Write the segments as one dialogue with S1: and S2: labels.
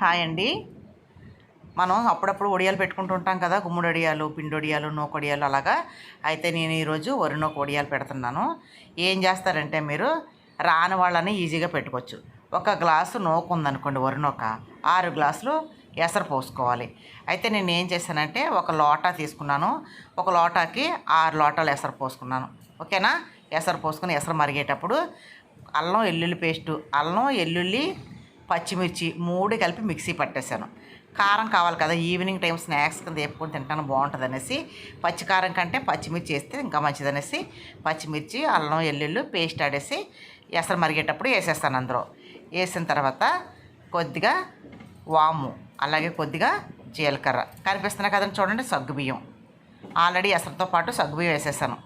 S1: Hi అండి. మనం అప్పుడప్పుడు ఒడియాలు పెట్టుకుంటూ ఉంటాం కదా గుమ్మడి వడియాలు పిండి వడియాలు నూకొడియాలు అలాగా. అయితే నేను ఈరోజు వరి నూక వడియాలు పెడుతున్నాను. ఏం చేస్తారంటే మీరు రాని వాళ్ళని ఈజీగా పెట్టుకోవచ్చు. ఒక గ్లాసు నూక ఉందనుకోండి వరి నూక ఆరు గ్లాసులు ఎసరు పోసుకోవాలి. అయితే నేను ఏం చేశానంటే ఒక లోటా తీసుకున్నాను. ఒక లోటాకి ఆరు లోటాలు ఎసరు పోసుకున్నాను. ఓకేనా? ఎసరు పోసుకుని ఎసరు మరిగేటప్పుడు అల్లం ఎల్లుల్లి పేస్టు అల్లం ఎల్లుల్లి పచ్చిమిర్చి మూడు కలిపి మిక్సీ పట్టేశాను. కారం కావాలి కదా ఈవినింగ్ టైం స్నాక్స్ కింద వేపుకొని తింటాను బాగుంటుంది అనేసి పచ్చికారం కంటే పచ్చిమిర్చి వేస్తే ఇంకా మంచిదనేసి పచ్చిమిర్చి అల్లం ఎల్లుళ్ళు పేస్ట్ ఆడేసి ఎసరు మరిగేటప్పుడు వేసేస్తాను అందులో. వేసిన తర్వాత కొద్దిగా వాము అలాగే కొద్దిగా జీలకర్ర. కనిపిస్తున్నాయి కదండి చూడండి సగ్గుబియ్యం ఆల్రెడీ ఎసరుతో పాటు సగ్గుబియ్యం వేసేసాను.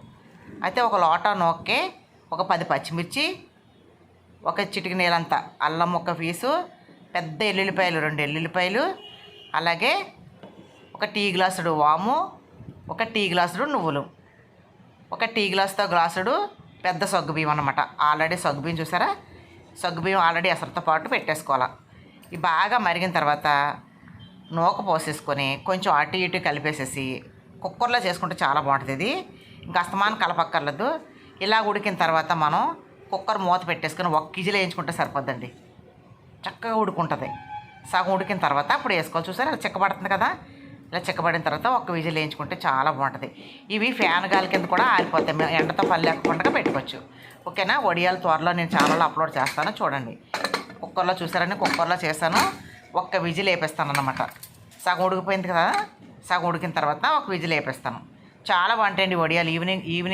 S1: అయితే ఒక లోటా నూక్కే ఒక పది పచ్చిమిర్చి ఒక చిటికి నీళ్ళంత అల్లం ఒక పీసు పెద్ద ఎల్లుల్లిపాయలు రెండు ఎల్లుల్లిపాయలు అలాగే ఒక టీ గ్లాసుడు వాము ఒక టీ గ్లాసుడు నువ్వులు. ఒక టీ గ్లాసుతో గ్లాసుడు పెద్ద సగ్గుబియ్యం అనమాట ఆల్రెడీ సగ్గుబియ్యం చూసారా? సగ్గుబియ్యం ఆల్రెడీ ఎసరుతో పాటు పెట్టేసుకోవాలి. ఇవి బాగా మరిగిన తర్వాత నూక పోసేసుకొని కొంచెం అటు ఇటు కలిపేసేసి కుక్కర్లో చేసుకుంటే చాలా బాగుంటుంది ఇది. ఇంకా అస్తమానం కలపక్కర్లేదు. ఇలా ఉడికిన తర్వాత మనం కుక్కర్ మూత పెట్టేసుకొని ఒక కేజీలో వేయించుకుంటే సరిపోద్దండి. చక్కగా ఉడుకుంటుంది. సగం ఉడికిన తర్వాత అప్పుడు వేసుకోవాలి. చూసారు? అలా చిక్కబడుతుంది కదా? ఇలా చిక్కబడిన తర్వాత ఒక్క విజిల్ వేయించుకుంటే చాలా బాగుంటుంది. ఇవి ఫ్యాన్ గాలి కింద కూడా ఆరిపోతాయి. మేము ఎండతో పని లేకుండా పెట్టుకోవచ్చు. ఓకేనా? వడియాలు త్వరలో నేను ఛానల్లో అప్లోడ్ చేస్తాను. చూడండి. కుక్కర్లో చూసారని కుక్కర్లో చేస్తాను ఒక్క విజిల్ వేపిస్తాను అన్నమాట. సగం ఉడికిపోయింది కదా? సగం ఉడికిన తర్వాత ఒక విజిల్ వేపిస్తాను. చాలా బాగుంటాయండి వడియాలు. Evening evening